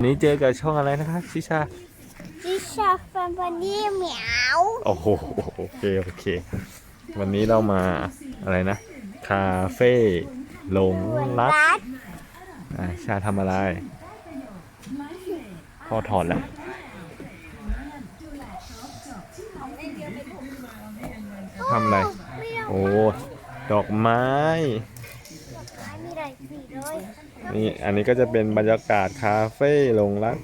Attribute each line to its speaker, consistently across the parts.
Speaker 1: วันนี้เจอกับช่องอะไรนะคะชิชา
Speaker 2: ดิชาฟันบันนี่เหมียว
Speaker 1: โอ้โหโอเคโอเค วันนี้เรามาอะไรนะ คาเฟ่หลงรัก
Speaker 2: รัด
Speaker 1: อ่าชาทำอะไรพ่อถอดแล้วทำอะไร โอ้ ดอกไม้
Speaker 2: มีหลายสีเลย
Speaker 1: นี่อันนี้ก็จะเป็นบรรยากาศคาเฟ่หลงรัก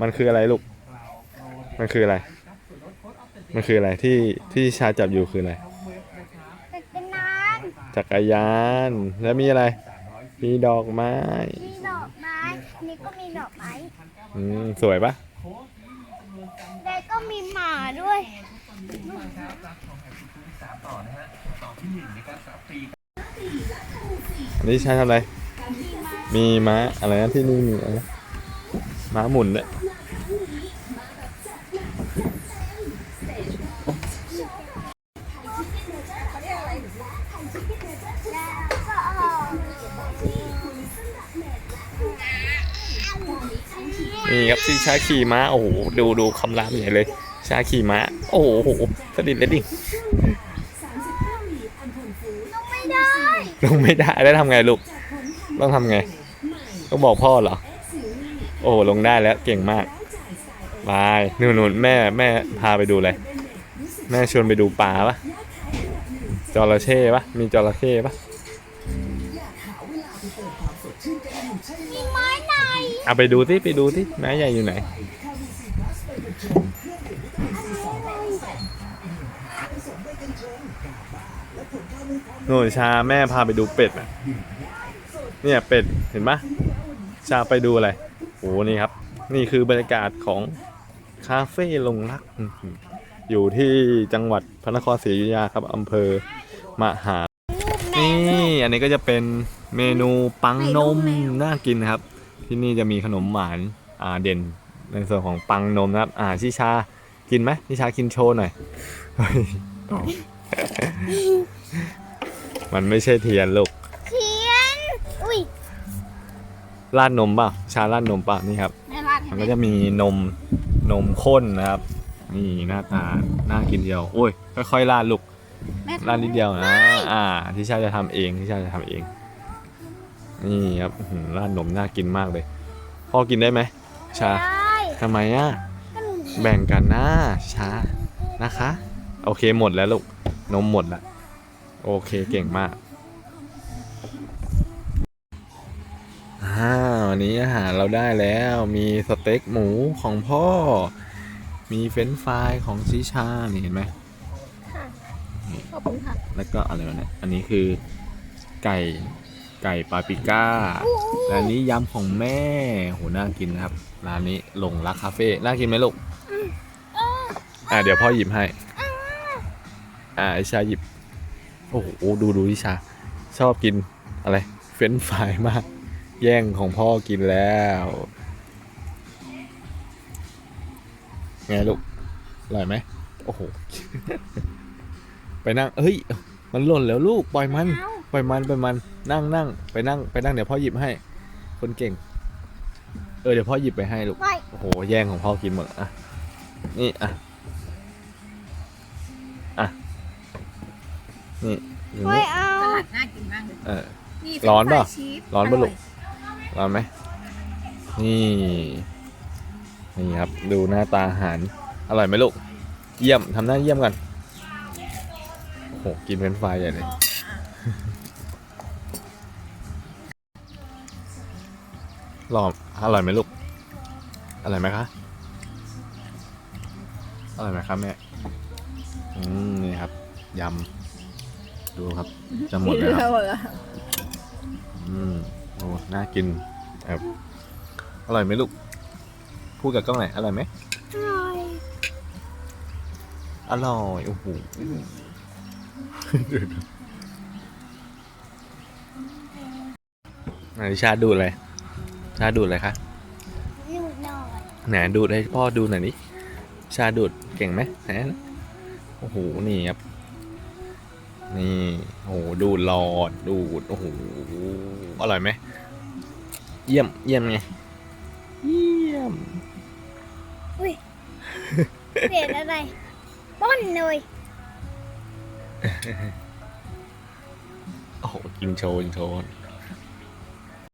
Speaker 1: มันคืออะไรลูก มันคืออะไร มันคืออะไรที่ที่ชาจับอยู่คืออะไร
Speaker 2: แต่เป็นนาน
Speaker 1: จักรยาน แล้วมีอะไร มีดอกไม้
Speaker 2: มีดอกไม้อันนี้ก็มีดอกไม้
Speaker 1: อืมสวยปะ
Speaker 2: แล้วก็มีหมาด้วย
Speaker 1: อันนี้ชาทำอะไร มีม้าอะไรนะที่นี่มีอะไรนะม้าหมุนเนี่ย
Speaker 2: แล้วก็เอา
Speaker 1: นี่ครับที่ชาขี่ม้า โอ้โห ดูดูคำรามใหญ่เลย ชาขี่ม้า โอ้โหโอ้โหสดิดเลยดิ
Speaker 2: ลงไม่ได้
Speaker 1: ลงไม่ได้ แล้วทำไงลูก ต้องทำไง ต้องบอกพ่อเหรอ โอ้ลงได้แล้วเก่งมากบายนู่นนู่นแม่แม่พาไปดูเลย แม่ชวนไปดูปลาปะจระเข้ปะมีจระเข้ปะ
Speaker 2: มีไม้ไหน
Speaker 1: เอาไปดูที่ไปดูที่ไม้ใหญ่อยู่ไหนโน่นชาแม่พาไปดูเป็ดอะ เนี่ยเป็ดเห็นปะ ชาไปดูอะไรโอ้นี่ครับ นี่คือบรรยากาศของคาเฟ่ลงรัก อยู่ที่จังหวัดพระนครศรีอยุธยาครับอำเภอมหา นี่อันนี้ก็จะเป็นเมนูปังนมน่ากินครับ ที่นี่จะมีขนมหวานอ่าเด่นในส่วนของปังนมนะครับ อ่าชิชากินไหมชิชากินโชว์หน่อยเฮ้ยมันไม่ใช่เทียนลูก
Speaker 2: เทียน อุ้ย
Speaker 1: ราดนมเปล่าชาราดนมเปล่านี่ครับ
Speaker 2: แม่บ้าน
Speaker 1: มันก็จะมีนมนมข้นนะครับ นี่หน้าตาน่ากินเดียวโอ้ยค่อยๆราดลูก
Speaker 2: แม่
Speaker 1: ราดนิดเดียวนะอ่าที่ชาจะทำเองที่ชาจะทำเอง นี่ครับอื้อหือราดนมน่ากินมากเลย พ่อกินได้ไหมชา
Speaker 2: ได้
Speaker 1: ทำไมอะแบ่งกันนะชานะคะ โอเคหมดแล้วลูกนมหมดละโอเคเก่งมาก นนี้อาหารเราได้แล้วมีสเต็กหมูของพ่อ มีเฟรนช์ฟรายของชิชานี่เห็นไหม
Speaker 2: ขอบคุณค่ะ
Speaker 1: แล้วก็อะไรวะเนี่ยอันนี้คือไก่ไก่ปาปริก้าและอันนี้ยำของแม่โหน่ากินนะครับ ร้านนี้หลงรักคาเฟ่ น่ากินไหมลูก อ่าเดี๋ยวพ่อหยิบให้ อ่าไอชาหยิบ โอ้โห ดูดูอิชา ชอบกินอะไร เฟรนช์ฟรายมาก แย่งของพ่อกินแล้วไงลูกอร่อยไหมโอ้โห ไปนั่งเฮ้ย มันหล่นแล้วลูก ปล่อยมัน ปล่อยมัน ปล่อยมัน นั่งนั่งไปนั่ง ไปนั่ง เดี๋ยวพ่อหยิบให้ คนเก่ง เออ เดี๋ยวพ่อหยิบไปให้ลูก
Speaker 2: ไม่
Speaker 1: โอ้โห แย่งของพ่อกินหมดอะ นี่ อะ อะ นี่หนู
Speaker 2: ไม่เอา
Speaker 3: สลัดน่ากินมากเลย
Speaker 1: เออ
Speaker 3: นี่
Speaker 1: ร้อนเปล่า
Speaker 3: ฟรนช์ฟรายชีส
Speaker 1: ร้อนปะลูก
Speaker 3: ย
Speaker 1: ร้อนไหมนี่ นี่ครับ ดูหน้าตาอาหาร อร่อยไหมลูก เยี่ยมทำหน้าเยี่ยมกันโอ้โห กินเป็นไฟรายใหญ่เลยหลอมอร่อยไหมลูก อร่อยไหมคะ อร่อยไหมครับแม่ อืม นี่ครับ ยำ ดูครับ จะหมดแล้วครับอืม โอ้น่ากินครับอร่อยไหมลูก พูดกับกล้องหน่อยอร่อยไหม
Speaker 2: อร่อย
Speaker 1: อร่อยโอ้โหไหนชาดูดอะไรชาดูดอะไรคะ
Speaker 2: หนูหน่อย
Speaker 1: ไหนดูดให้พ่อดูหน่อยนี่ชาดูดเก่งไหมไหนโอ้โหนี่ครับ นี่โอ้โหดูดหลอดดูโอ้โหอร่อยไหมเยี่ยมเยี่ยมไง
Speaker 2: เยี่ยมอุ้ยเปลี่ยนอะไรป้นเลย
Speaker 1: โอ้โหกินโชว์กินโชว์